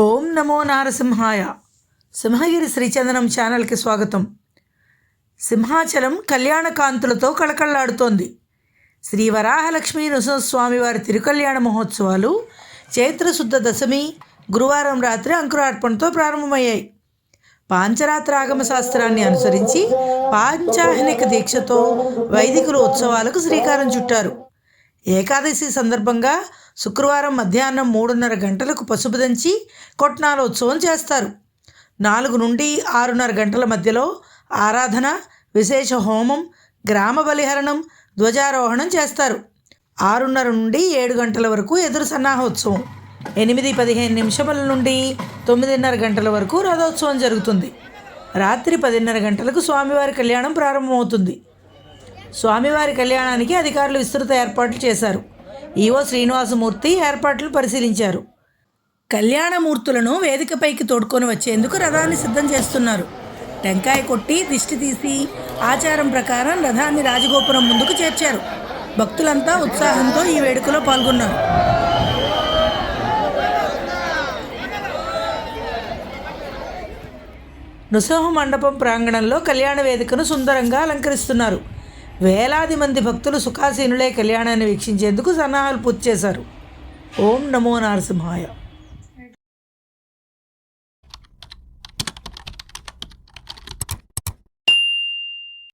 ఓం నమో నారసింహాయ. సింహగిరి శ్రీచందనం ఛానల్కి స్వాగతం. సింహాచలం కళ్యాణ కాంతులతో కళకళలాడుతోంది. శ్రీ వరాహలక్ష్మీ నృసింహస్వామి వారి తిరుకల్యాణ మహోత్సవాలు చైత్రశుద్ధ దశమి గురువారం రాత్రి అంకురార్పణతో ప్రారంభమయ్యాయి. పాంచరాత్రాగమ శాస్త్రాన్ని అనుసరించి పాంచాహనిక దీక్షతో వైదికులు ఉత్సవాలకు శ్రీకారం చుట్టారు. ఏకాదశి సందర్భంగా శుక్రవారం మధ్యాహ్నం మూడున్నర గంటలకు పసుపు దంచి కొట్నాల ఉత్సవం చేస్తారు. నాలుగు నుండి ఆరున్నర గంటల మధ్యలో ఆరాధన విశేష హోమం గ్రామ బలిహరణం ధ్వజారోహణం చేస్తారు. ఆరున్నర నుండి ఏడు గంటల వరకు ఎదురు సన్నాహోత్సవం. ఎనిమిది పదిహేను నిమిషముల నుండి తొమ్మిదిన్నర గంటల వరకు రథోత్సవం జరుగుతుంది. రాత్రి పదిన్నర గంటలకు స్వామివారి కళ్యాణం ప్రారంభమవుతుంది. స్వామివారి కళ్యాణానికి అధికారులు విస్తృత ఏర్పాట్లు చేశారు. ఈవో శ్రీనివాసమూర్తి ఏర్పాట్లు పరిశీలించారు. కళ్యాణమూర్తులను వేదికపైకి తోడుకొని వచ్చేందుకు రథాన్ని సిద్ధం చేస్తున్నారు. టెంకాయ కొట్టి దిష్టి తీసి ఆచారం ప్రకారం రథాన్ని రాజగోపురం ముందుకు చేర్చారు. భక్తులంతా ఉత్సాహంతో ఈ వేడుకలో పాల్గొన్నారు. నృసింహ మండపం ప్రాంగణంలో కళ్యాణ వేదికను సుందరంగా అలంకరిస్తున్నారు. వేలాది మంది భక్తులు సుఖాసీనులే కళ్యాణాన్ని వీక్షించేందుకు సన్నాహాలు పూర్తి చేశారు. ఓం నమో నరసింహాయ.